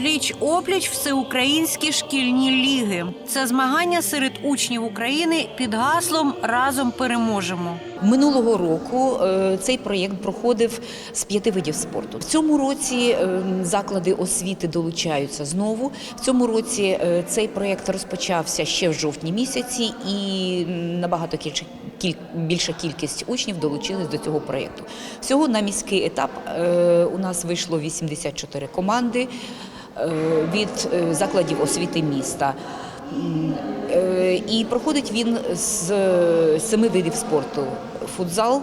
Пліч опліч всеукраїнські шкільні ліги. Це змагання серед учнів України під гаслом Разом переможемо. Минулого року е, цей проєкт проходив з п'яти видів спорту. В цьому році е, заклади освіти долучаються знову. В цьому році е, цей проєкт розпочався ще в жовтні місяці, і набагато більша кількість учнів долучились до цього проєкту. Всього на міський етап у нас вийшло 84 команди від закладів освіти міста. І проходить він з семи видів спорту: футзал,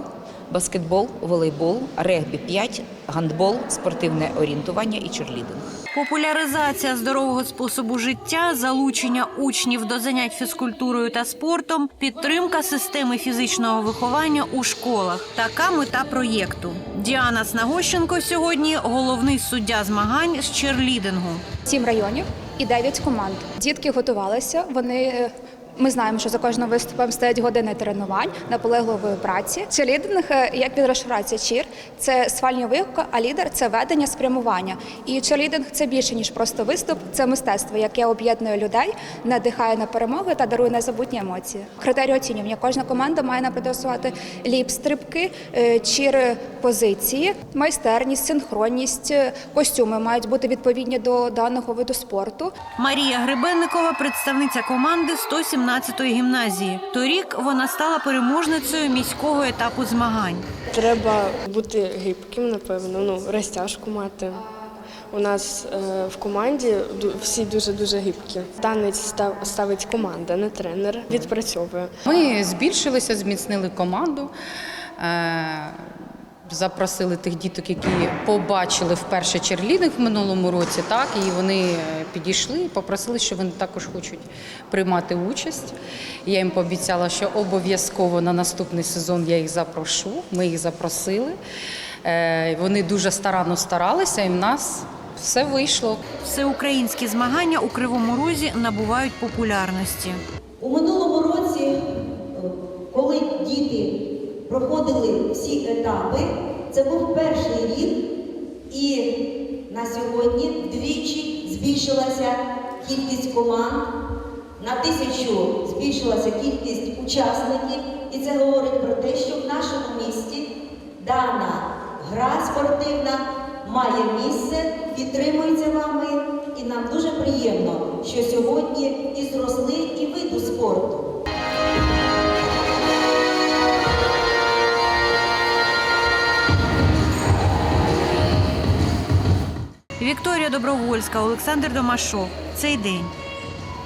баскетбол, волейбол, регбі 5, гандбол, спортивне орієнтування і черлідинг. Популяризація здорового способу життя, залучення учнів до занять фізкультурою та спортом, підтримка системи фізичного виховання у школах. Така мета проєкту. Діана Снагощенко сьогодні головний суддя змагань з черлідингу. Сім районів і дев'ять команд. Дітки готувалися. Вони е, ми знаємо, що за кожним виступом стоять години тренувань, наполегливої праці. Черлідинг, е, як від розшифрація чір, це сфальня вигука, а лідер це ведення спрямування. І черлідинг це більше ніж просто виступ, це мистецтво, яке об'єднує людей, надихає на перемоги та дарує незабутні емоції. Критерії оцінювання. Кожна команда має напрацювати ліп стрибки, е, чір позиції, майстерність, синхронність, е, костюми мають бути відповідні до даного виду спорту. Марія Гребенникова, представниця команди 117-ї гімназії. Торік вона стала переможницею міського етапу змагань. Треба бути гибким, напевно, ну, розтяжку мати. У нас е, в команді всі дуже-дуже гибкі. Танець став, ставить команда, не тренер. Відпрацьовує. Ми збільшилися, зміцнили команду. Запросили тих діток, які побачили вперше черлідинг в минулому році, так і вони е, підійшли і попросили, що вони також хочуть приймати участь. Я їм пообіцяла, що обов'язково на наступний сезон я їх запрошу. Ми їх запросили. Е, Вони дуже старанно старалися, і в нас все вийшло. Всеукраїнські змагання у Кривому Розі набувають популярності. У минулому проходили всі етапи, це був перший рік, і на сьогодні вдвічі збільшилася кількість команд, на тисячу збільшилася кількість учасників, і це говорить про те, що в нашому місті дана гра спортивна має місце, підтримується вами, і нам дуже приємно, що сьогодні і зросли і виду спорту. Вікторія Добровольська, Олександр Домашов. Цей день.